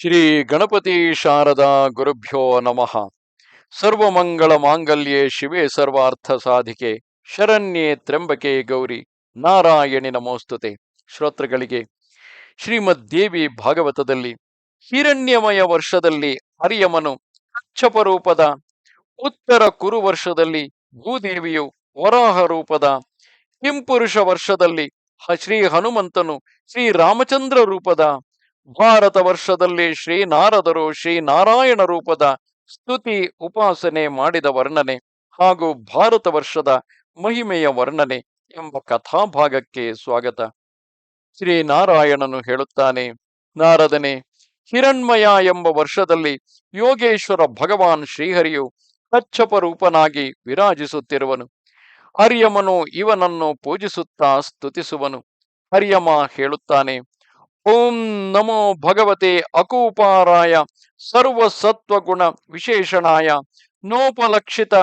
ಶ್ರೀ ಗಣಪತಿ ಶಾರದಾ ಗುರುಭ್ಯೋ ನಮಃ. ಸರ್ವಮಂಗಳ ಮಾಂಗಲ್ಯೇ ಶಿವೆ ಸರ್ವಾರ್ಥ ಸಾಧಿಕೆ, ಶರಣ್ಯೆ ತ್ರ್ಯಂಬಕೆ ಗೌರಿ, ನಾರಾಯಣಿ ನಮೋಸ್ತುತೆ. ಶ್ರೋತೃಗಳಿಗೆ, ಶ್ರೀಮದ್ ದೇವಿ ಭಾಗವತದಲ್ಲಿ, ಹಿರಣ್ಯಮಯ ವರ್ಷದಲ್ಲಿ ಹರಿಯಮನು ಕಚ್ಚಪ ರೂಪದ ಉತ್ತರ ಕುರು ವರ್ಷದಲ್ಲಿ ಭೂದೇವಿಯು ವರಾಹ ರೂಪದ ಹಿಂಪುರುಷ ವರ್ಷದಲ್ಲಿ ಶ್ರೀ ಹನುಮಂತನು ಶ್ರೀ ರಾಮಚಂದ್ರ ರೂಪದ ಭಾರತ ವರ್ಷದಲ್ಲಿ ಶ್ರೀ ನಾರಾಯಣ ರೂಪದ ಸ್ತುತಿ ಉಪಾಸನೆ ಮಾಡಿದ ವರ್ಣನೆ ಹಾಗೂ ಭಾರತ ವರ್ಷದ ಮಹಿಮೆಯ ವರ್ಣನೆ ಎಂಬ ಕಥಾಭಾಗಕ್ಕೆ ಸ್ವಾಗತ. ಶ್ರೀ ನಾರಾಯಣನು ಹೇಳುತ್ತಾನೆ, ನಾರದನೆ, ಹಿರಣ್ಮಯ ಎಂಬ ವರ್ಷದಲ್ಲಿ ಯೋಗೇಶ್ವರ ಭಗವಾನ್ ಶ್ರೀಹರಿಯು ಕಚ್ಚಪ ರೂಪನಾಗಿ ವಿರಾಜಿಸುತ್ತಿರುವನು. ಹರಿಯಮನು ಇವನನ್ನು ಪೂಜಿಸುತ್ತಾ ಸ್ತುತಿಸುವನು. ಹರಿಯಮ ಹೇಳುತ್ತಾನೆ ಓಂ ನಮೋ ಭಗವತೆ ಅಕೂಪಾರಾಯ ಸರ್ವಸತ್ವಗುಣ ವಿಶೇಷಣಾಯ ನೋಪಲಕ್ಷಿತ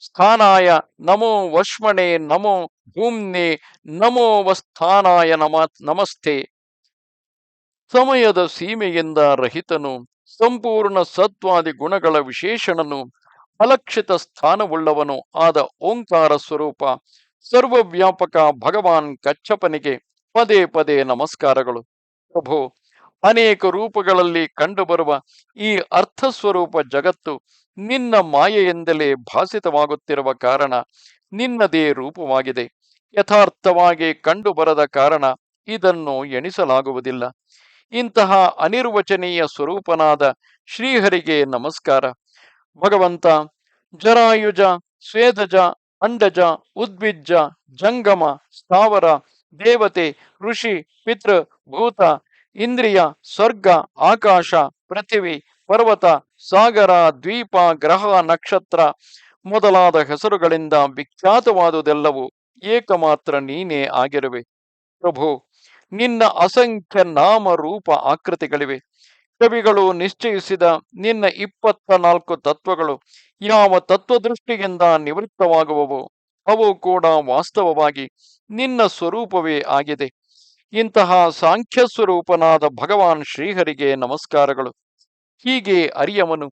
ಸ್ಥಾನಾಯ ನಮೋ ವಶ್ಮಣೆ ನಮೋ ಭೂಮ್ನೆ ನಮೋ ವಸ್ಥಾನಾಯ ನಮ ನಮಸ್ತೆ. ಸಮಯದ ಸೀಮೆಯಿಂದ ರಹಿತನು, ಸಂಪೂರ್ಣ ಸತ್ವಾದಿ ಗುಣಗಳ ವಿಶೇಷಣನು, ಅಲಕ್ಷಿತ ಸ್ಥಾನವುಳ್ಳವನು ಆದ ಓಂಕಾರ ಸ್ವರೂಪ, ಸರ್ವವ್ಯಾಪಕ ಭಗವಾನ್ ಕಚ್ಚಪನಿಗೆ ಪದೇ ಪದೇ ನಮಸ್ಕಾರಗಳು. ಪ್ರಭು, ಅನೇಕ ರೂಪಗಳಲ್ಲಿ ಕಂಡುಬರುವ ಈ ಅರ್ಥ ಸ್ವರೂಪ ಜಗತ್ತು ನಿನ್ನ ಮಾಯೆಯಿಂದಲೇ ಭಾಸಿತವಾಗುತ್ತಿರುವ ಕಾರಣ ನಿನ್ನದೇ ರೂಪವಾಗಿದೆ. ಯಥಾರ್ಥವಾಗಿ ಕಂಡುಬರದ ಕಾರಣ ಇದನ್ನು ಎಣಿಸಲಾಗುವುದಿಲ್ಲ. ಇಂತಹ ಅನಿರ್ವಚನೀಯ ಸ್ವರೂಪನಾದ ಶ್ರೀಹರಿಗೆ ನಮಸ್ಕಾರ. ಭಗವಂತ, ಜರಾಯುಜ, ಸ್ವೇದಜ, ಅಂಡಜ, ಉದ್ವಿಜ್ಜ, ಜಂಗಮ, ಸ್ಥಾವರ ದೇವತೆ, ಋಷಿ, ಪಿತೃ, ಭೂತ, ಇಂದ್ರಿಯ, ಸ್ವರ್ಗ, ಆಕಾಶ, ಪೃಥಿವಿ, ಪರ್ವತ, ಸಾಗರ, ದ್ವೀಪ, ಗ್ರಹ, ನಕ್ಷತ್ರ ಮೊದಲಾದ ಹೆಸರುಗಳಿಂದ ವಿಖ್ಯಾತವಾದುದೆಲ್ಲವೂ ಏಕಮಾತ್ರ ನೀನೇ ಆಗಿರುವೆ. ಪ್ರಭು, ನಿನ್ನ ಅಸಂಖ್ಯ ನಾಮ ರೂಪ ಆಕೃತಿಗಳಿವೆ. ಕವಿಗಳು ನಿಶ್ಚಯಿಸಿದ ನಿನ್ನ ಇಪ್ಪತ್ತ ನಾಲ್ಕು ತತ್ವಗಳು ಯಾವ ತತ್ವದೃಷ್ಟಿಯಿಂದ ನಿವೃತ್ತವಾಗುವವು? ಅವು ಕೂಡ ವಾಸ್ತವವಾಗಿ ನಿನ್ನ ಸ್ವರೂಪವೇ ಆಗಿದೆ. ಇಂತಹ ಸಾಂಖ್ಯ ಸ್ವರೂಪನಾದ ಭಗವಾನ್ ಶ್ರೀಹರಿಗೆ ನಮಸ್ಕಾರಗಳು. ಹೀಗೆ ಅರಿಯಮನು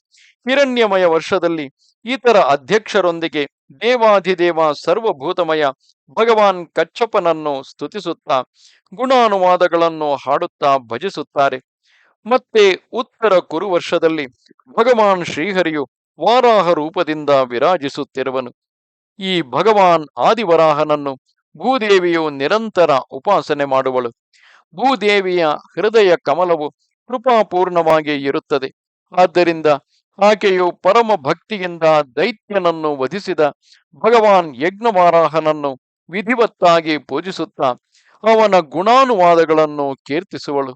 ಹಿರಣ್ಯಮಯ ವರ್ಷದಲ್ಲಿ ಇತರ ಅಧ್ಯಕ್ಷರೊಂದಿಗೆ ದೇವಾಧಿದೇವ ಸರ್ವಭೂತಮಯ ಭಗವಾನ್ ಕಚ್ಚಪ್ಪನನ್ನು ಸ್ತುತಿಸುತ್ತಾ ಗುಣಾನುವಾದಗಳನ್ನು ಹಾಡುತ್ತಾ ಭಜಿಸುತ್ತಾರೆ. ಮತ್ತೆ ಉತ್ತರ ಕುರು ವರ್ಷದಲ್ಲಿ ಭಗವಾನ್ ಶ್ರೀಹರಿಯು ವಾರಾಹ ರೂಪದಿಂದ ವಿರಾಜಿಸುತ್ತಿರುವನು. ಈ ಭಗವಾನ್ ಆದಿವರಾಹನನ್ನು ಭೂದೇವಿಯು ನಿರಂತರ ಉಪಾಸನೆ ಮಾಡುವಳು. ಭೂದೇವಿಯ ಹೃದಯ ಕಮಲವು ಕೃಪಾಪೂರ್ಣವಾಗಿ ಇರುತ್ತದೆ. ಆದ್ದರಿಂದ ಆಕೆಯು ಪರಮ ಭಕ್ತಿಯಿಂದ ದೈತ್ಯನನ್ನು ವಧಿಸಿದ ಭಗವಾನ್ ಯಜ್ಞವಾರಾಹನನ್ನು ವಿಧಿವತ್ತಾಗಿ ಪೂಜಿಸುತ್ತಾ ಅವನ ಗುಣಾನುವಾದಗಳನ್ನು ಕೀರ್ತಿಸುವಳು.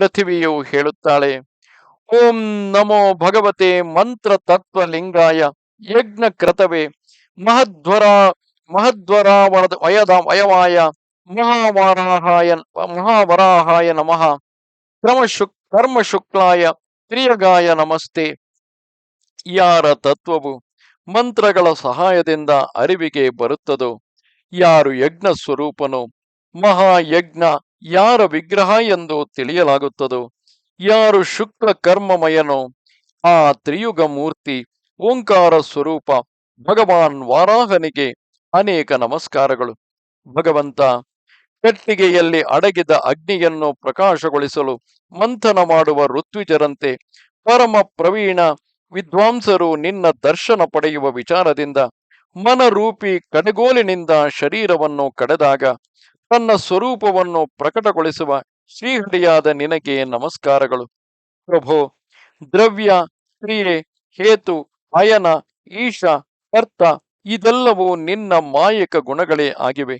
ಪೃಥಿವಿಯು ಹೇಳುತ್ತಾಳೆ, ಓಂ ನಮೋ ಭಗವತೆ ಮಂತ್ರ ತತ್ವಲಿಂಗಾಯ ಯಜ್ಞ ಕ್ರತವೇ ಮಹದ್ವರ ವರದ ವಯದ ವಯವಾಯ ಮಹಾವರಾಹಾಯ ಮಹಾವರಾಹಾಯ ನಮಃ. ಕ್ರಮ ಶುಕ್ ಕರ್ಮ ಶುಕ್ಲಾಯ ತ್ರಿಯಗಾಯ ನಮಸ್ತೆ. ಯಾರ ತತ್ವವು ಮಂತ್ರಗಳ ಸಹಾಯದಿಂದ ಅರಿವಿಗೆ ಬರುತ್ತದೋ, ಯಾರು ಯಜ್ಞ ಸ್ವರೂಪನೋ, ಮಹಾಯಜ್ಞ ಯಾರ ವಿಗ್ರಹ ಎಂದು ತಿಳಿಯಲಾಗುತ್ತದೋ, ಯಾರು ಶುಕ್ಲ ಕರ್ಮಮಯನೋ, ಆ ತ್ರಿಯುಗ ಮೂರ್ತಿ ಓಂಕಾರ ಸ್ವರೂಪ ಭಗವಾನ್ ವಾರಾಹನಿಗೆ ಅನೇಕ ನಮಸ್ಕಾರಗಳು. ಭಗವಂತ ಕಟ್ಟಿಗೆಯಲ್ಲಿ ಅಡಗಿದ ಅಗ್ನಿಯನ್ನು ಪ್ರಕಾಶಗೊಳಿಸಲು ಮಂಥನ ಮಾಡುವ ಋತ್ವಿಜರಂತೆ ಪರಮ ಪ್ರವೀಣ ವಿದ್ವಾಂಸರು ನಿನ್ನ ದರ್ಶನ ಪಡೆಯುವ ವಿಚಾರದಿಂದ ಮನರೂಪಿ ಕಣಗೋಲಿನಿಂದ ಶರೀರವನ್ನು ಕಡೆದಾಗ ತನ್ನ ಸ್ವರೂಪವನ್ನು ಪ್ರಕಟಗೊಳಿಸುವ ಶ್ರೀಹರಿಯಾದ ನಿನಗೆ ನಮಸ್ಕಾರಗಳು. ಪ್ರಭೋ, ದ್ರವ್ಯ, ಕ್ರಿಯೆ, ಹೇತು, ಅಯನ, ಈಶ ಕರ್ತ ಇದೆಲ್ಲವೂ ನಿನ್ನ ಮಾಯಕ ಗುಣಗಳೇ ಆಗಿವೆ.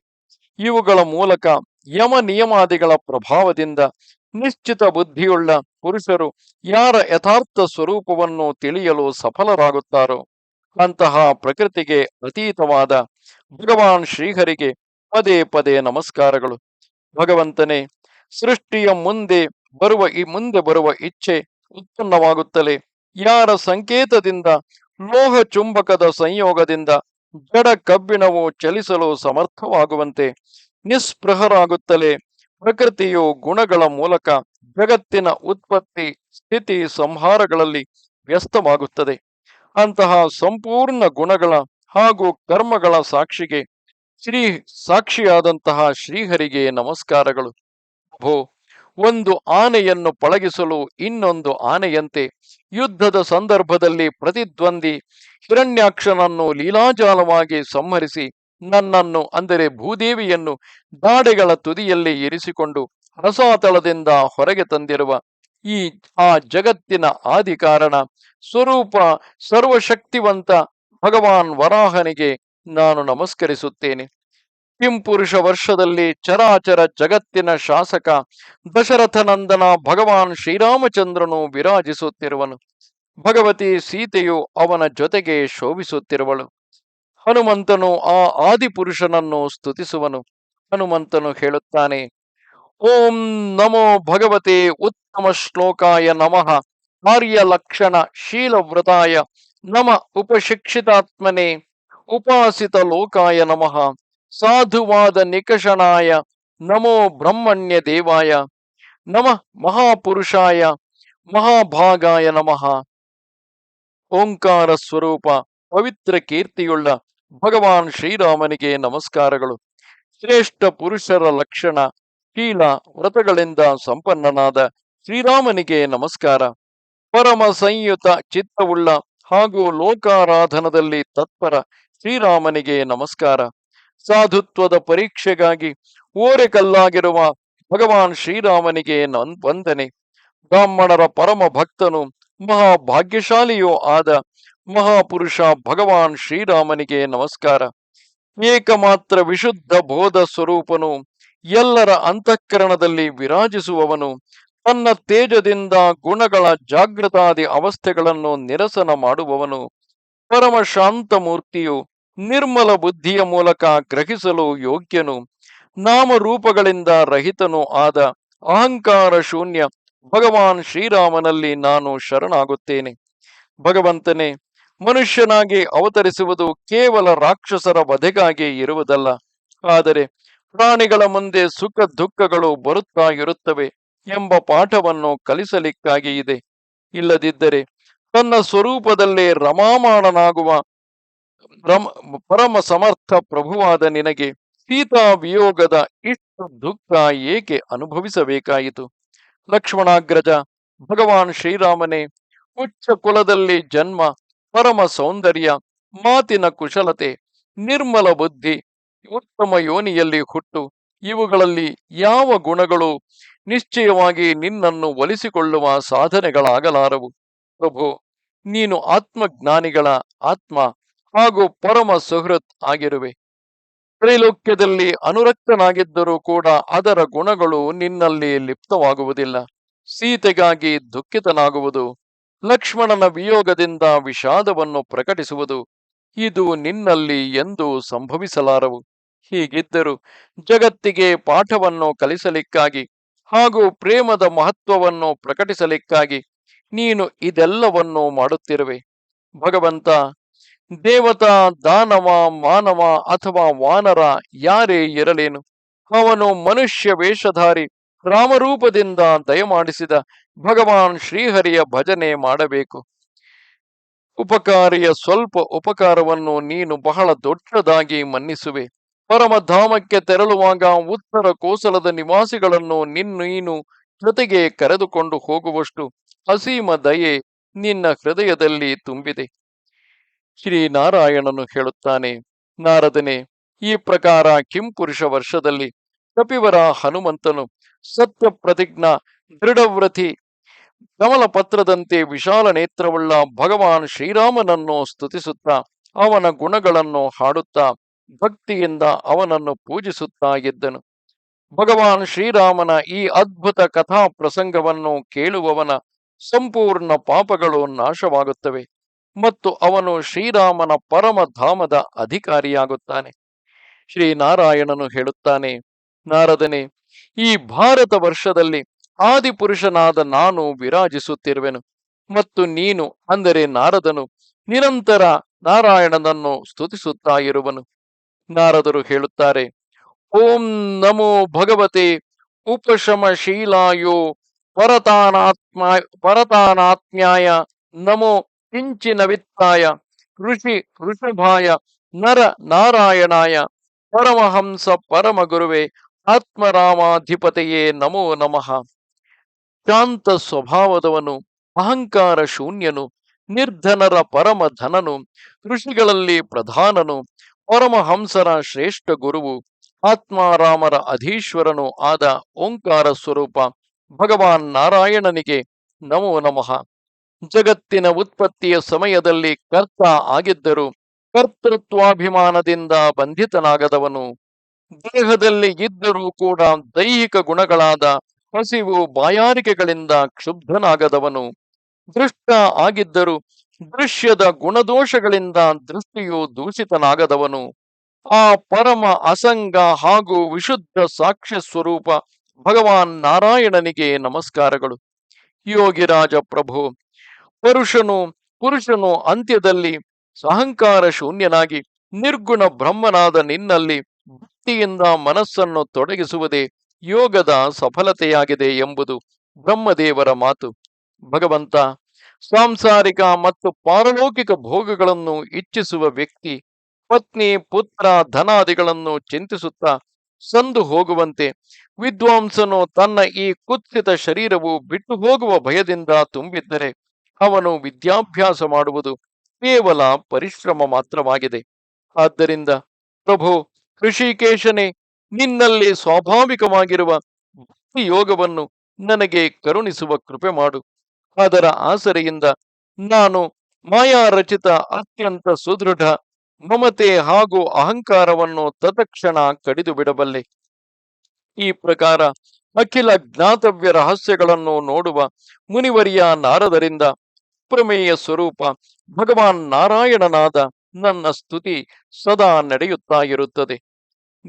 ಇವುಗಳ ಮೂಲಕ ಯಮ ನಿಯಮಾದಿಗಳ ಪ್ರಭಾವದಿಂದ ನಿಶ್ಚಿತ ಬುದ್ಧಿಯುಳ್ಳ ಪುರುಷರು ಯಾರ ಯಥಾರ್ಥ ಸ್ವರೂಪವನ್ನು ತಿಳಿಯಲು ಸಫಲರಾಗುತ್ತಾರೋ, ಅಂತಹ ಪ್ರಕೃತಿಗೆ ಅತೀತವಾದ ಭಗವಾನ್ ಶ್ರೀಹರಿಗೆ ಪದೇ ಪದೇ ನಮಸ್ಕಾರಗಳು. ಭಗವಂತನೇ, ಸೃಷ್ಟಿಯ ಮುಂದೆ ಬರುವ ಈ ಮುಂದೆ ಬರುವ ಇಚ್ಛೆ ಉತ್ಪನ್ನವಾಗುತ್ತಲೇ, ಯಾರ ಸಂಕೇತದಿಂದ ಲೋಹ ಚುಂಬಕದ ಸಂಯೋಗದಿಂದ ಜಡ ಕಬ್ಬಿಣವು ಚಲಿಸಲು ಸಮರ್ಥವಾಗುವಂತೆ ನಿಸ್ಪೃಹರಾಗುತ್ತಲೇ ಪ್ರಕೃತಿಯು ಗುಣಗಳ ಮೂಲಕ ಜಗತ್ತಿನ ಉತ್ಪತ್ತಿ, ಸ್ಥಿತಿ, ಸಂಹಾರಗಳಲ್ಲಿ ವ್ಯಸ್ತವಾಗುತ್ತದೆ. ಅಂತಹ ಸಂಪೂರ್ಣ ಗುಣಗಳ ಹಾಗೂ ಕರ್ಮಗಳ ಸಾಕ್ಷಿಗೆ ಶ್ರೀ ಸಾಕ್ಷಿಯಾದಂತಹ ಶ್ರೀಹರಿಗೆ ನಮಸ್ಕಾರಗಳು. ಭೋ ಒಂದು ಆನೆಯನ್ನು ಪಳಗಿಸಲು ಇನ್ನೊಂದು ಆನೆಯಂತೆ. ಯುದ್ಧದ ಸಂದರ್ಭದಲ್ಲಿ ಪ್ರತಿದ್ವಂದಿ ಹಿರಣ್ಯಾಕ್ಷನನ್ನು ಲೀಲಾಜಾಲವಾಗಿ ಸಂಹರಿಸಿ ನನ್ನನ್ನು, ಅಂದರೆ ಭೂದೇವಿಯನ್ನು, ದಾಡೆಗಳ ತುದಿಯಲ್ಲಿ ಇರಿಸಿಕೊಂಡು ರಸಾತಳದಿಂದ ಹೊರಗೆ ತಂದಿರುವ ಈ, ಆ ಜಗತ್ತಿನ ಆದಿಕಾರಣ, ಸ್ವರೂಪ, ಸರ್ವಶಕ್ತಿವಂತ ಭಗವಾನ್ ವರಾಹನಿಗೆ ನಾನು ನಮಸ್ಕರಿಸುತ್ತೇನೆ. ಕಿಂಪುರುಷ ವರ್ಷದಲ್ಲಿ ಚರಾಚರ ಜಗತ್ತಿನ ಶಾಸಕ ದಶರಥನಂದನ ಭಗವಾನ್ ಶ್ರೀರಾಮಚಂದ್ರನು ವಿರಾಜಿಸುತ್ತಿರುವನು. ಭಗವತಿ ಸೀತೆಯು ಅವನ ಜೊತೆಗೆ ಶೋಭಿಸುತ್ತಿರುವಳು. ಹನುಮಂತನು ಆ ಆದಿಪುರುಷನನ್ನು ಸ್ತುತಿಸುವನು. ಹನುಮಂತನು ಹೇಳುತ್ತಾನೆ, ಓಂ ನಮೋ ಭಗವತೆ ಉತ್ತಮ ಶ್ಲೋಕಾಯ ನಮಃ. ಆರ್ಯ ಲಕ್ಷಣ ಶೀಲವ್ರತಾಯ. ನಮ ಉಪಶಿಕ್ಷಿತಾತ್ಮನೆ ಉಪಾಸಿತ ಲೋಕಾಯ ನಮಃ. ಸಾಧುವಾದ ನಿಕಷಣಾಯ ನಮೋ ಬ್ರಹ್ಮಣ್ಯ ದೇವಾಯ ನಮಃ ಮಹಾಪುರುಷಾಯ ಮಹಾಭಾಗಾಯ ನಮಃ. ಓಂಕಾರ ಸ್ವರೂಪ ಪವಿತ್ರ ಕೀರ್ತಿಯುಳ್ಳ ಭಗವಾನ್ ಶ್ರೀರಾಮನಿಗೆ ನಮಸ್ಕಾರಗಳು. ಶ್ರೇಷ್ಠ ಪುರುಷರ ಲಕ್ಷಣ ಶೀಲ ವ್ರತಗಳಿಂದ ಸಂಪನ್ನನಾದ ಶ್ರೀರಾಮನಿಗೆ ನಮಸ್ಕಾರ. ಪರಮ ಸಂಯುತ ಚಿತ್ತವುಳ್ಳ ಹಾಗೂ ಲೋಕಾರಾಧನದಲ್ಲಿ ತತ್ಪರ ಶ್ರೀರಾಮನಿಗೆ ನಮಸ್ಕಾರ. ಸಾಧುತ್ವದ ಪರೀಕ್ಷೆಗಾಗಿ ಓರೆಕಲ್ಲಾಗಿರುವ ಭಗವಾನ್ ಶ್ರೀರಾಮನಿಗೆ ವಂದನೆ. ಬ್ರಾಹ್ಮಣರ ಪರಮ ಭಕ್ತನು ಮಹಾಭಾಗ್ಯಶಾಲಿಯೂ ಆದ ಮಹಾಪುರುಷ ಭಗವಾನ್ ಶ್ರೀರಾಮನಿಗೆ ನಮಸ್ಕಾರ. ಏಕಮಾತ್ರ ವಿಶುದ್ಧ ಬೋಧ ಸ್ವರೂಪನು ಎಲ್ಲರ ಅಂತಃಕರಣದಲ್ಲಿ ವಿರಾಜಿಸುವವನು. ತನ್ನ ತೇಜದಿಂದ ಗುಣಗಳ ಜಾಗೃತಾದಿ ಅವಸ್ಥೆಗಳನ್ನು ನಿರಸನ ಮಾಡುವವನು. ಪರಮ ಶಾಂತ ಮೂರ್ತಿಯು ನಿರ್ಮಲ ಬುದ್ಧಿಯ ಮೂಲಕ ಗ್ರಹಿಸಲು ಯೋಗ್ಯನು. ನಾಮರೂಪಗಳಿಂದ ರಹಿತನು ಆದ ಅಹಂಕಾರ ಶೂನ್ಯ. ಭಗವಾನ್ ಶ್ರೀರಾಮನಲ್ಲಿ ನಾನು ಶರಣಾಗುತ್ತೇನೆ. ಭಗವಂತನೇ, ಮನುಷ್ಯನಾಗಿ ಅವತರಿಸುವುದು ಕೇವಲ ರಾಕ್ಷಸರ ವಧೆಗಾಗಿ ಇರುವುದಲ್ಲ. ಆದರೆ ಪ್ರಾಣಿಗಳ ಮುಂದೆ ಸುಖ ದುಃಖಗಳು ಬರುತ್ತಾ ಇರುತ್ತವೆ ಎಂಬ ಪಾಠವನ್ನು ಕಲಿಸಲಿಕ್ಕಾಗಿ ಇದೆ. ಇಲ್ಲದಿದ್ದರೆ ತನ್ನ ಸ್ವರೂಪದಲ್ಲೇ ರಮಾಮಾಣನಾಗುವ ರಮ ಪರಮ ಸಮರ್ಥ ಪ್ರಭುವಾದ ನಿನಗೆ ಸೀತಾ ವಿಯೋಗದ ಇಷ್ಟು ದುಃಖ ಏಕೆ ಅನುಭವಿಸಬೇಕಾಯಿತು? ಲಕ್ಷ್ಮಣಾಗ್ರಜ, ಭಗವಾನ್ ಶ್ರೀರಾಮನೇ ಉಚ್ಚ ಕುಲದಲ್ಲಿ ಜನ್ಮ, ಪರಮ ಸೌಂದರ್ಯ, ಮಾತಿನ ಕುಶಲತೆ, ನಿರ್ಮಲ ಬುದ್ಧಿ, ಉತ್ತಮ ಯೋನಿಯಲ್ಲಿ ಹುಟ್ಟು, ಇವುಗಳಲ್ಲಿ ಯಾವ ಗುಣಗಳು ನಿಶ್ಚಯವಾಗಿ ನಿನ್ನನ್ನು ಒಲಿಸಿಕೊಳ್ಳುವ ಸಾಧನೆಗಳಾಗಲಾರವು? ಪ್ರಭು, ನೀನು ಆತ್ಮಜ್ಞಾನಿಗಳ ಆತ್ಮ ಹಾಗೂ ಪರಮ ಸುಹೃತ್ ಆಗಿರುವೆ. ತ್ರೈಲೋಕ್ಯದಲ್ಲಿ ಅನುರಕ್ತನಾಗಿದ್ದರೂ ಕೂಡ ಅದರ ಗುಣಗಳು ನಿನ್ನಲ್ಲಿ ಲಿಪ್ತವಾಗುವುದಿಲ್ಲ. ಸೀತೆಗಾಗಿ ದುಃಖಿತನಾಗುವುದು, ಲಕ್ಷ್ಮಣನ ವಿಯೋಗದಿಂದ ವಿಷಾದವನ್ನು ಪ್ರಕಟಿಸುವುದು, ಇದು ನಿನ್ನಲ್ಲಿ ಎಂದು ಸಂಭವಿಸಲಾರವು. ಹೀಗಿದ್ದರೂ ಜಗತ್ತಿಗೆ ಪಾಠವನ್ನು ಕಲಿಸಲಿಕ್ಕಾಗಿ ಹಾಗೂ ಪ್ರೇಮದ ಮಹತ್ವವನ್ನು ಪ್ರಕಟಿಸಲಿಕ್ಕಾಗಿ ನೀನು ಇದೆಲ್ಲವನ್ನೂ ಮಾಡುತ್ತಿರುವೆ. ಭಗವಂತ ದೇವತಾ, ದಾನವ, ಮಾನವ ಅಥವಾ ವಾನರ ಯಾರೇ ಇರಲೇನು? ಅವನು ಮನುಷ್ಯ ವೇಷಧಾರಿ, ರಾಮರೂಪದಿಂದ ದಯಮಾಡಿಸಿದ ಭಗವಾನ್ ಶ್ರೀಹರಿಯ ಭಜನೆ ಮಾಡಬೇಕು. ಉಪಕಾರಿಯ ಸ್ವಲ್ಪ ಉಪಕಾರವನ್ನು ನೀನು ಬಹಳ ದೊಡ್ಡದಾಗಿ ಮನ್ನಿಸುವೆ. ಪರಮಧಾಮಕ್ಕೆ ತೆರಳುವಾಗ ಉತ್ತರ ಕೋಸಲದ ನಿವಾಸಿಗಳನ್ನು ನಿನ್ನ ನೀನು ಜೊತೆಗೆ ಕರೆದುಕೊಂಡು ಹೋಗುವಷ್ಟು ಅಸೀಮ ದಯೆ ನಿನ್ನ ಹೃದಯದಲ್ಲಿ ತುಂಬಿದೆ. ಶ್ರೀನಾರಾಯಣನು ಹೇಳುತ್ತಾನೆ, ನಾರದನೆ, ಈ ಪ್ರಕಾರ ಕಿಂಪುರುಷ ವರ್ಷದಲ್ಲಿ ಕಪಿವರ ಹನುಮಂತನು ಸತ್ಯ ಪ್ರತಿಜ್ಞಾ ದೃಢವ್ರತಿ ಕಮಲ ಪತ್ರದಂತೆ ವಿಶಾಲ ನೇತ್ರವುಳ್ಳ ಭಗವಾನ್ ಶ್ರೀರಾಮನನ್ನು ಸ್ತುತಿಸುತ್ತಾ ಅವನ ಗುಣಗಳನ್ನು ಹಾಡುತ್ತಾ ಭಕ್ತಿಯಿಂದ ಅವನನ್ನು ಪೂಜಿಸುತ್ತಾ ಇದ್ದನು. ಭಗವಾನ್ ಶ್ರೀರಾಮನ ಈ ಅದ್ಭುತ ಕಥಾ ಪ್ರಸಂಗವನ್ನು ಕೇಳುವವನ ಸಂಪೂರ್ಣ ಪಾಪಗಳು ನಾಶವಾಗುತ್ತವೆ. ಮತ್ತು ಅವನು ಶ್ರೀರಾಮನ ಪರಮ ಧಾಮದ ಅಧಿಕಾರಿಯಾಗುತ್ತಾನೆ. ಶ್ರೀನಾರಾಯಣನು ಹೇಳುತ್ತಾನೆ, ನಾರದನೆ, ಈ ಭಾರತ ವರ್ಷದಲ್ಲಿ ಆದಿಪುರುಷನಾದ ನಾನು ವಿರಾಜಿಸುತ್ತಿರುವೆನು. ಮತ್ತು ನೀನು, ಅಂದರೆ ನಾರದನು, ನಿರಂತರ ನಾರಾಯಣನನ್ನು ಸ್ತುತಿಸುತ್ತಾ ಇರುವನು. ನಾರದರು ಹೇಳುತ್ತಾರೆ, ಓಂ ನಮೋ ಭಗವತೆ, ಉಪಶಮಶೀಲಾಯೋ ಪರತಾನಾತ್ಮ ಪರತಾನಾತ್ಮ್ಯಾಯ ನಮೋ ಕಿಂಚಿನ ವಿತ್ತಾಯ ಋಷಿ ಋಷಭಾಯ ನರ ನಾರಾಯಣಾಯ ಪರಮಹಂಸ ಪರಮ ಗುರುವೆ ಆತ್ಮರಾಮಾಧಿಪತಿಯೇ ನಮೋ ನಮಃ ಶಾಂತ ಸ್ವಭಾವದವನು ಅಹಂಕಾರ ಶೂನ್ಯನು ನಿರ್ಧನರ ಪರಮ ಧನನು ಋಷಿಗಳಲ್ಲಿ ಪ್ರಧಾನನು, ಪರಮಹಂಸರ ಶ್ರೇಷ್ಠ ಗುರುವು, ಆತ್ಮಾರಾಮರ ಅಧೀಶ್ವರನು ಆದ ಓಂಕಾರ ಸ್ವರೂಪ ಭಗವಾನ್ ನಾರಾಯಣನಿಗೆ ನಮೋ ನಮಃ। ಜಗತ್ತಿನ ಉತ್ಪತ್ತಿಯ ಸಮಯದಲ್ಲಿ ಕರ್ತ ಆಗಿದ್ದರು. ಕರ್ತೃತ್ವಾಭಿಮಾನದಿಂದ ಬಂಧಿತನಾಗದವನು. ದೇಹದಲ್ಲಿ ಇದ್ದರೂ ಕೂಡ ದೈಹಿಕ ಗುಣಗಳಾದ ಹಸಿವು ಬಾಯಾರಿಕೆಗಳಿಂದ ಕ್ಷುಬ್ಧನಾಗದವನು. ದೃಷ್ಟ ಆಗಿದ್ದರು ದೃಶ್ಯದ ಗುಣದೋಷಗಳಿಂದ ದೃಷ್ಟಿಯು ದೂಷಿತನಾಗದವನು. ಆ ಪರಮ ಅಸಂಗ ಹಾಗೂ ವಿಶುದ್ಧ ಸಾಕ್ಷ್ಯ ಸ್ವರೂಪ ಭಗವಾನ್ ನಾರಾಯಣನಿಗೆ ನಮಸ್ಕಾರಗಳು. ಯೋಗಿರಾಜ ಪ್ರಭು ಪುರುಷನು ಪುರುಷನು ಅಂತ್ಯದಲ್ಲಿ ಅಹಂಕಾರ ಶೂನ್ಯನಾಗಿ ನಿರ್ಗುಣ ಬ್ರಹ್ಮನಾದ ನಿನ್ನಲ್ಲಿ ಭಕ್ತಿಯಿಂದ ಮನಸ್ಸನ್ನು ತೊಡಗಿಸುವುದೇ ಯೋಗದ ಸಫಲತೆಯಾಗಿದೆ ಎಂಬುದು ಬ್ರಹ್ಮದೇವರ ಮಾತು. ಭಗವಂತ, ಸಾಂಸಾರಿಕ ಮತ್ತು ಪಾರಲೌಕಿಕ ಭೋಗಗಳನ್ನು ಇಚ್ಛಿಸುವ ವ್ಯಕ್ತಿ ಪತ್ನಿ, ಪುತ್ರ, ಧನಾದಿಗಳನ್ನು ಚಿಂತಿಸುತ್ತಾ ಸಂದು ಹೋಗುವಂತೆ ವಿದ್ವಾಂಸನು ತನ್ನ ಈ ಕುತ್ಸಿತ ಶರೀರವು ಬಿಟ್ಟು ಹೋಗುವ ಭಯದಿಂದ ತುಂಬಿದ್ದರೆ ಅವನು ವಿದ್ಯಾಭ್ಯಾಸ ಮಾಡುವುದು ಕೇವಲ ಪರಿಶ್ರಮ ಮಾತ್ರವಾಗಿದೆ. ಆದ್ದರಿಂದ ಪ್ರಭು ಋಷಿಕೇಶನೇ, ನಿನ್ನಲ್ಲಿ ಸ್ವಾಭಾವಿಕವಾಗಿರುವ ಭಕ್ತಿ ಯೋಗವನ್ನು ನನಗೆ ಕರುಣಿಸುವ ಕೃಪೆ ಮಾಡು. ಅದರ ಆಸರೆಯಿಂದ ನಾನು ಮಾಯಾರಚಿತ ಅತ್ಯಂತ ಸುದೃಢ, ಮಮತೆ ಹಾಗೂ ಅಹಂಕಾರವನ್ನು ತತ್ಕ್ಷಣ ಕಡಿದು ಬಿಡಬಲ್ಲೆ. ಈ ಪ್ರಕಾರ ಅಖಿಲ ಜ್ಞಾತವ್ಯ ರಹಸ್ಯಗಳನ್ನು ನೋಡುವ ಮುನಿವರಿಯ ನಾರದರಿಂದ ಪ್ರಮೇಯ ಸ್ವರೂಪ, ಭಗವಾನ್ ನಾರಾಯಣನಾದ ನನ್ನ ಸ್ತುತಿ ಸದಾ ನಡೆಯುತ್ತಾ ಇರುತ್ತದೆ.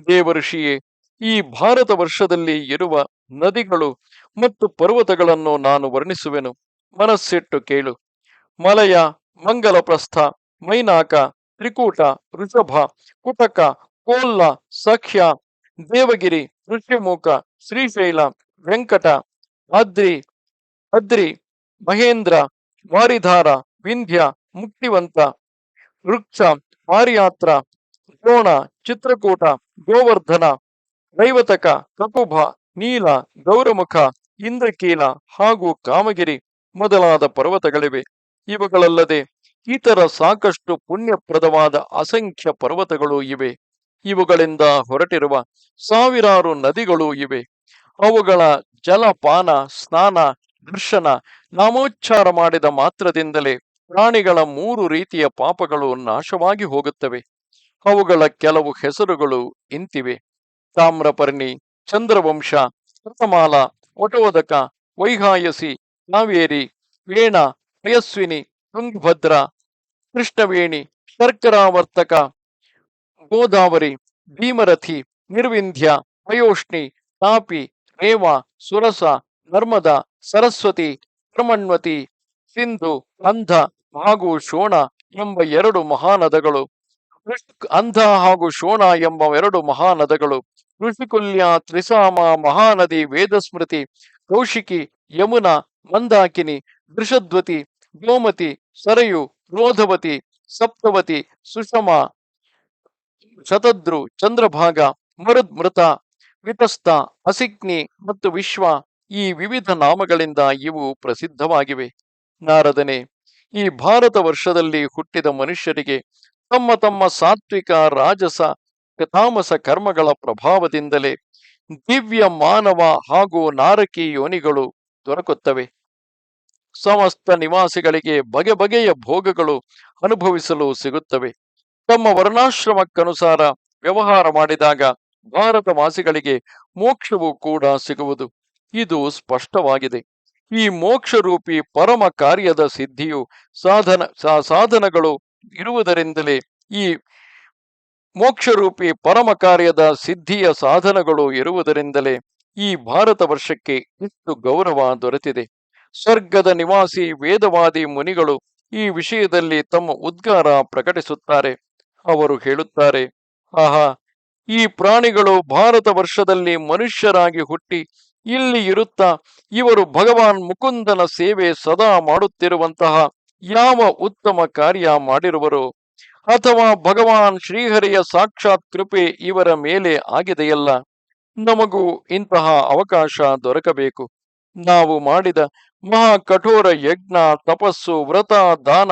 ದೇವಋಷಿಯೇ, ಈ ಭಾರತ ವರ್ಷದಲ್ಲಿ ಇರುವ ನದಿಗಳು ಮತ್ತು ಪರ್ವತಗಳನ್ನು ನಾನು ವರ್ಣಿಸುವೆನು. ಮನಸ್ಸಿಟ್ಟು ಕೇಳು. ಮಲಯ, ಮಂಗಲಪ್ರಸ್ಥ, ಮೈನಾಕ, ತ್ರಿಕೂಟ ಋಷಭ ಕುಟಕ, ಕೋಲ್ಲ, ಸಖ್ಯ, ದೇವಗಿರಿ ಋಷ್ಯಮುಖ ಶ್ರೀಶೈಲ, ವೆಂಕಟ, ಅದ್ರಿ ಅದ್ರಿ, ಮಹೇಂದ್ರ ವಾರಿಧಾರ, ವಿಂಧ್ಯ, ಮುಕ್ತಿವಂತ, ವೃಕ್ಷ, ಪಾರಿಯಾತ್ರ, ದ್ರೋಣ, ಚಿತ್ರಕೂಟ, ಗೋವರ್ಧನ ದೈವತಕ ಕಕುಭ ನೀಲ, ಗೌರಮುಖ, ಇಂದ್ರಕೀಲ ಹಾಗೂ ಕಾಮಗಿರಿ ಮೊದಲಾದ ಪರ್ವತಗಳಿವೆ. ಇವುಗಳಲ್ಲದೆ ಇತರ ಸಾಕಷ್ಟು ಪುಣ್ಯಪ್ರದವಾದ ಅಸಂಖ್ಯ ಪರ್ವತಗಳು ಇವೆ. ಇವುಗಳಿಂದ ಹೊರಟಿರುವ ಸಾವಿರಾರು ನದಿಗಳು ಇವೆ. ಅವುಗಳ ಜಲಪಾನ, ಸ್ನಾನ ದರ್ಶನ, ನಾಮೋಚ್ಚಾರ ಮಾಡಿದ ಮಾತ್ರದಿಂದಲೇ ಪ್ರಾಣಿಗಳ ಮೂರು ರೀತಿಯ ಪಾಪಗಳು ನಾಶವಾಗಿ ಹೋಗುತ್ತವೆ. ಅವುಗಳ ಕೆಲವು ಹೆಸರುಗಳು ಇಂತಿವೆ. ತಾಮ್ರಪರ್ಣಿ, ಚಂದ್ರವಂಶ ಕೃತಮಾಲ ಒಟೋದಕ, ವೈಹಾಯಸಿ, ಕಾವೇರಿ, ವೇಣ ಪಯಸ್ವಿನಿ ತುಂಗಭದ್ರ ಕೃಷ್ಣವೇಣಿ, ಶರ್ಕರಾವರ್ತಕ, ಗೋದಾವರಿ, ಭೀಮರಥಿ, ನಿರ್ವಿಂಧ್ಯ ಪಯೋಷ್ಣಿ ತಾಪಿ, ರೇವ, ಸುರಸ, ನರ್ಮದ ಸರಸ್ವತಿ ಬ್ರಹ್ಮಣ್ವತಿ ಸಿಂಧು, ಅಂಧ ಹಾಗೂ ಶೋಣ ಎಂಬ ಎರಡು ಮಹಾನದಗಳು. ಅಂಧ ಹಾಗೂ ಶೋಣ ಎಂಬ ಎರಡು ಮಹಾನದಗಳು. ಋಷಿಕುಲ್ಯ ತ್ರಿಸಾಮ ಮಹಾನದಿ, ವೇದಸ್ಮೃತಿ, ಕೌಶಿಕಿ, ಯಮುನಾ, ಮಂದಾಕಿನಿ ವೃಷದ್ವತಿ ಗೋಮತಿ, ಸರಯು, ರೋಧವತಿ, ಸಪ್ತವತಿ, ಸುಷಮ, ಶತದ್ರು, ಚಂದ್ರಭಾಗ, ಮರುದ್ಮೃತ ವಿತಸ್ತ ಅಸಿಗ್ನಿ ಮತ್ತು ವಿಶ್ವ ಈ ವಿವಿಧ ನಾಮಗಳಿಂದ ಇವು ಪ್ರಸಿದ್ಧವಾಗಿವೆ. ನಾರದನೆ, ಈ ಭಾರತ ವರ್ಷದಲ್ಲಿ ಹುಟ್ಟಿದ ಮನುಷ್ಯರಿಗೆ ತಮ್ಮ ತಮ್ಮ ಸಾತ್ವಿಕ, ರಾಜಸ, ಕಥಾಮಸ ಕರ್ಮಗಳ ಪ್ರಭಾವದಿಂದಲೇ ದಿವ್ಯ ಮಾನವ ಹಾಗೂ ನಾರಕಿ ಯೋನಿಗಳು ದೊರಕುತ್ತವೆ. ಸಮಸ್ತ ನಿವಾಸಿಗಳಿಗೆ ಬಗೆ ಬಗೆಯ ಭೋಗಗಳು ಅನುಭವಿಸಲು ಸಿಗುತ್ತವೆ. ತಮ್ಮ ವರ್ಣಾಶ್ರಮಕ್ಕನುಸಾರ ವ್ಯವಹಾರ ಮಾಡಿದಾಗ ಭಾರತವಾಸಿಗಳಿಗೆ ಮೋಕ್ಷವು ಕೂಡ ಸಿಗುವುದು. ಇದು ಸ್ಪಷ್ಟವಾಗಿದೆ. ಈ ಮೋಕ್ಷರೂಪಿ ಪರಮ ಕಾರ್ಯದ ಸಿದ್ಧಿಯು ಸಾಧನ ಸಾಧನಗಳು ಇರುವುದರಿಂದಲೇ ಈ ಮೋಕ್ಷರೂಪಿ ಪರಮ ಕಾರ್ಯದ ಸಿದ್ಧಿಯ ಸಾಧನಗಳು ಇರುವುದರಿಂದಲೇ ಈ ಭಾರತ ವರ್ಷಕ್ಕೆ ಇಷ್ಟು ಗೌರವ ದೊರೆತಿದೆ. ಸ್ವರ್ಗದ ನಿವಾಸಿ ವೇದವಾದಿ ಮುನಿಗಳು ಈ ವಿಷಯದಲ್ಲಿ ತಮ್ಮ ಉದ್ಗಾರ ಪ್ರಕಟಿಸುತ್ತಾರೆ. ಅವರು ಹೇಳುತ್ತಾರೆ, ಆಹಾ, ಈ ಪ್ರಾಣಿಗಳು ಭಾರತ ವರ್ಷದಲ್ಲಿ ಮನುಷ್ಯರಾಗಿ ಹುಟ್ಟಿ ಇಲ್ಲಿ ಇರುತ್ತಾ, ಇವರು ಭಗವಾನ್ ಮುಕುಂದನ ಸೇವೆ ಸದಾ ಮಾಡುತ್ತಿರುವಂತಹ ಯಾವ ಉತ್ತಮ ಕಾರ್ಯ ಮಾಡಿರುವರು? ಅಥವಾ ಭಗವಾನ್ ಶ್ರೀಹರಿಯ ಸಾಕ್ಷಾತ್ ಕೃಪೆ ಇವರ ಮೇಲೆ ಆಗಿದೆಯಲ್ಲ? ನಮಗೂ ಇಂತಹ ಅವಕಾಶ ದೊರಕಬೇಕು. ನಾವು ಮಾಡಿದ ಮಹಾ ಕಠೋರ ಯಜ್ಞ, ತಪಸ್ಸು, ವ್ರತ, ದಾನ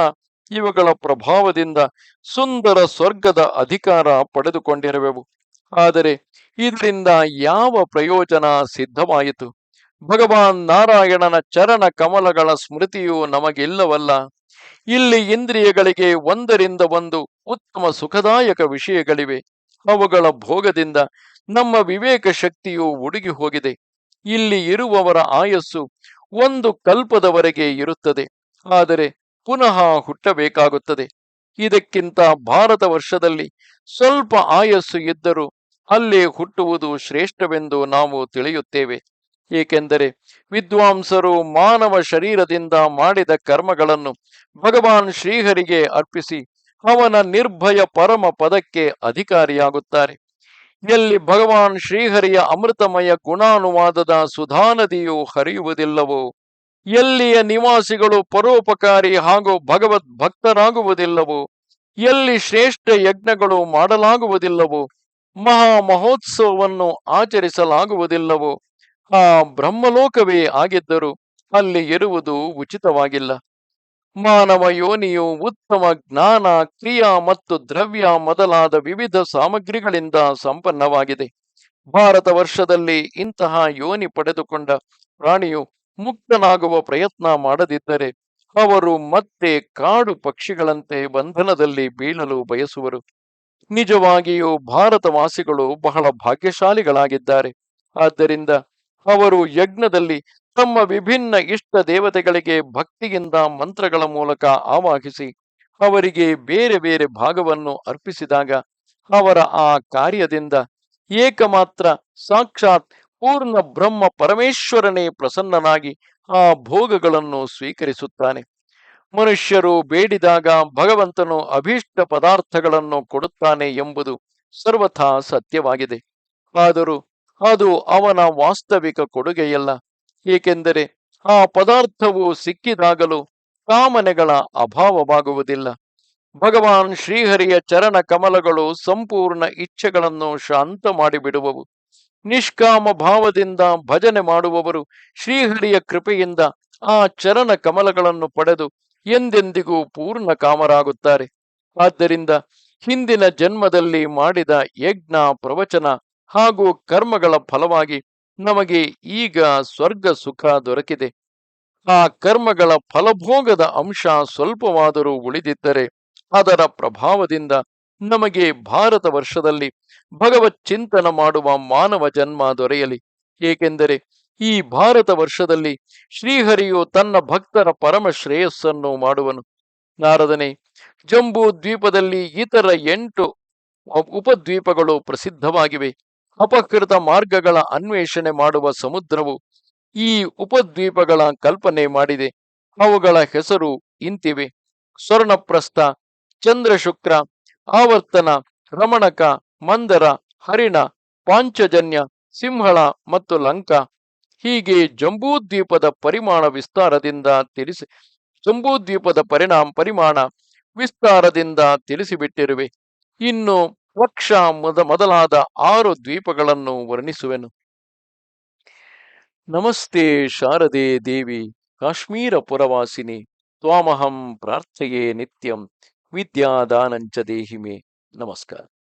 ಇವುಗಳ ಪ್ರಭಾವದಿಂದ ಸುಂದರ ಸ್ವರ್ಗದ ಅಧಿಕಾರ ಪಡೆದುಕೊಂಡಿರುವೆವು. ಆದರೆ ಇದರಿಂದ ಯಾವ ಪ್ರಯೋಜನ ಸಿದ್ಧವಾಯಿತು? ಭಗವಾನ್ ನಾರಾಯಣನ ಚರಣ ಕಮಲಗಳ ಸ್ಮೃತಿಯು ನಮಗಿಲ್ಲವಲ್ಲ? ಇಲ್ಲಿ ಇಂದ್ರಿಯಗಳಿಗೆ ಒಂದರಿಂದ ಒಂದು ಉತ್ತಮ ಸುಖದಾಯಕ ವಿಷಯಗಳಿವೆ. ಅವುಗಳ ಭೋಗದಿಂದ ನಮ್ಮ ವಿವೇಕ ಶಕ್ತಿಯು ಉಡುಗಿ ಹೋಗಿದೆ. ಇಲ್ಲಿ ಇರುವವರ ಆಯಸ್ಸು ಒಂದು ಕಲ್ಪದವರೆಗೆ ಇರುತ್ತದೆ. ಆದರೆ ಪುನಃ ಹುಟ್ಟಬೇಕಾಗುತ್ತದೆ. ಇದಕ್ಕಿಂತ ಭಾರತ ವರ್ಷದಲ್ಲಿ ಸ್ವಲ್ಪ ಆಯಸ್ಸು ಇದ್ದರೂ ಅಲ್ಲೇ ಹುಟ್ಟುವುದು ಶ್ರೇಷ್ಠವೆಂದು ನಾವು ತಿಳಿಯುತ್ತೇವೆ. ಏಕೆಂದರೆ ವಿದ್ವಾಂಸರು ಮಾನವ ಶರೀರದಿಂದ ಮಾಡಿದ ಕರ್ಮಗಳನ್ನು ಭಗವಾನ್ ಶ್ರೀಹರಿಗೆ ಅರ್ಪಿಸಿ ಅವನ ನಿರ್ಭಯ ಪರಮ ಪದಕ್ಕೆ ಅಧಿಕಾರಿಯಾಗುತ್ತಾರೆ. ಎಲ್ಲಿ ಭಗವಾನ್ ಶ್ರೀಹರಿಯ ಅಮೃತಮಯ ಗುಣಾನುವಾದದ ಸುಧಾನದಿಯು ಹರಿಯುವುದಿಲ್ಲವೋ, ಎಲ್ಲಿಯ ನಿವಾಸಿಗಳು ಪರೋಪಕಾರಿ ಹಾಗೂ ಭಗವದ್ ಭಕ್ತರಾಗುವುದಿಲ್ಲವೋ ಎಲ್ಲಿ ಶ್ರೇಷ್ಠ ಯಜ್ಞಗಳು ಮಾಡಲಾಗುವುದಿಲ್ಲವೋ ಮಹಾ ಮಹೋತ್ಸವವನ್ನು ಆಚರಿಸಲಾಗುವುದಿಲ್ಲವೋ? ಆ ಬ್ರಹ್ಮಲೋಕವೇ ಆಗಿದ್ದರೂ ಅಲ್ಲಿ ಇರುವುದು ಉಚಿತವಾಗಿಲ್ಲ. ಮಾನವ ಯೋನಿಯು ಉತ್ತಮ ಜ್ಞಾನ, ಕ್ರಿಯಾ ಮತ್ತು ದ್ರವ್ಯ ಮೊದಲಾದ ವಿವಿಧ ಸಾಮಗ್ರಿಗಳಿಂದ ಸಂಪನ್ನವಾಗಿದೆ. ಭಾರತ ವರ್ಷದಲ್ಲಿ ಇಂತಹ ಯೋನಿ ಪಡೆದುಕೊಂಡ ಪ್ರಾಣಿಯು ಮುಕ್ತನಾಗುವ ಪ್ರಯತ್ನ ಮಾಡದಿದ್ದರೆ ಅವರು ಮತ್ತೆ ಕಾಡು ಪಕ್ಷಿಗಳಂತೆ ಬಂಧನದಲ್ಲಿ ಬೀಳಲು ಬಯಸುವರು. ನಿಜವಾಗಿಯೂ ಭಾರತವಾಸಿಗಳು ಬಹಳ ಭಾಗ್ಯಶಾಲಿಗಳಾಗಿದ್ದಾರೆ. ಆದ್ದರಿಂದ ಅವರು ಯಜ್ಞದಲ್ಲಿ ತಮ್ಮ ವಿಭಿನ್ನ ಇಷ್ಟ ದೇವತೆಗಳಿಗೆ ಭಕ್ತಿಯಿಂದ ಮಂತ್ರಗಳ ಮೂಲಕ ಆವಾಹಿಸಿ, ಅವರಿಗೆ ಬೇರೆ ಬೇರೆ ಭಾಗವನ್ನು ಅರ್ಪಿಸಿದಾಗ ಅವರ ಆ ಕಾರ್ಯದಿಂದ ಏಕಮಾತ್ರ ಸಾಕ್ಷಾತ್ ಪೂರ್ಣ ಬ್ರಹ್ಮ ಪರಮೇಶ್ವರನೇ ಪ್ರಸನ್ನನಾಗಿ ಆ ಭೋಗಗಳನ್ನು ಸ್ವೀಕರಿಸುತ್ತಾನೆ. ಮನುಷ್ಯರು ಬೇಡಿದಾಗ ಭಗವಂತನು ಅಭೀಷ್ಟ ಪದಾರ್ಥಗಳನ್ನು ಕೊಡುತ್ತಾನೆ ಎಂಬುದು ಸರ್ವಥಾ ಸತ್ಯವಾಗಿದೆ. ಆದರೂ ಅದು ಅವನ ವಾಸ್ತವಿಕ ಕೊಡುಗೆಯಲ್ಲ. ಏಕೆಂದರೆ ಆ ಪದಾರ್ಥವು ಸಿಕ್ಕಿದಾಗಲೂ ಕಾಮನೆಗಳ ಅಭಾವವಾಗುವುದಿಲ್ಲ. ಭಗವಾನ್ ಶ್ರೀಹರಿಯ ಚರಣ ಕಮಲಗಳು ಸಂಪೂರ್ಣ ಇಚ್ಛೆಗಳನ್ನು ಶಾಂತ ಮಾಡಿಬಿಡುವವು. ನಿಷ್ಕಾಮ ಭಾವದಿಂದ ಭಜನೆ ಮಾಡುವವರು ಶ್ರೀಹರಿಯ ಕೃಪೆಯಿಂದ ಆ ಚರಣ ಕಮಲಗಳನ್ನು ಪಡೆದು ಎಂದೆಂದಿಗೂ ಪೂರ್ಣ ಕಾಮರಾಗುತ್ತಾರೆ. ಆದ್ದರಿಂದ ಹಿಂದಿನ ಜನ್ಮದಲ್ಲಿ ಮಾಡಿದ ಯಜ್ಞ, ಪ್ರವಚನ ಹಾಗೂ ಕರ್ಮಗಳ ಫಲವಾಗಿ ನಮಗೆ ಈಗ ಸ್ವರ್ಗ ಸುಖ ದೊರಕಿದೆ. ಆ ಕರ್ಮಗಳ ಫಲಭೋಗದ ಅಂಶ ಸ್ವಲ್ಪವಾದರೂ ಉಳಿದಿದ್ದರೆ ಅದರ ಪ್ರಭಾವದಿಂದ ನಮಗೆ ಭಾರತ ವರ್ಷದಲ್ಲಿ ಭಗವತ್ ಚಿಂತನ ಮಾಡುವ ಮಾನವ ಜನ್ಮ ದೊರೆಯಲಿ. ಏಕೆಂದರೆ ಈ ಭಾರತ ವರ್ಷದಲ್ಲಿ ಶ್ರೀಹರಿಯು ತನ್ನ ಭಕ್ತರ ಪರಮ ಶ್ರೇಯಸ್ಸನ್ನು ಮಾಡುವನು. ನಾರದನೆ, ಜಂಬೂ ದ್ವೀಪದಲ್ಲಿ ಇತರ ಎಂಟು ಉಪದ್ವೀಪಗಳು ಪ್ರಸಿದ್ಧವಾಗಿವೆ. ಅಪಕೃತ ಮಾರ್ಗಗಳ ಅನ್ವೇಷಣೆ ಮಾಡುವ ಸಮುದ್ರವು ಈ ಉಪದ್ವೀಪಗಳ ಕಲ್ಪನೆ ಮಾಡಿದೆ. ಅವುಗಳ ಹೆಸರು ಇಂತಿವೆ. ಸ್ವರ್ಣಪ್ರಸ್ಥ, ಚಂದ್ರಶುಕ್ರ, ಆವರ್ತನ, ರಮಣಕ, ಮಂದರ, ಹರಿಣ, ಪಾಂಚಜನ್ಯ, ಸಿಂಹಳ ಮತ್ತು ಲಂಕಾ. ಹೀಗೆ ಜಂಬೂದ್ವೀಪದ ಪರಿಮಾಣ ವಿಸ್ತಾರದಿಂದ ತಿಳಿಸಿ, ಜಂಬೂದ್ವೀಪದ ಪರಿಣಾಮ, ಪರಿಮಾಣ ವಿಸ್ತಾರದಿಂದ ತಿಳಿಸಿಬಿಟ್ಟಿರುವೆ. ಇನ್ನು ವಕ್ಷ ಮೊದ, ಮೊದಲಾದ ಆರು ದ್ವೀಪಗಳನ್ನು ವರ್ಣಿಸುವೆನು. ನಮಸ್ತೆ ಶಾರದೆ ದೇವಿ, ಕಾಶ್ಮೀರ ಪುರವಾಸಿನಿ, ತ್ವಾಮಹಂ ಪ್ರಾರ್ಥೆಯೇ ನಿತ್ಯಂ, ವಿದ್ಯಾದಾನಂಚ ದೇಹಿಮೆ. ನಮಸ್ಕಾರ.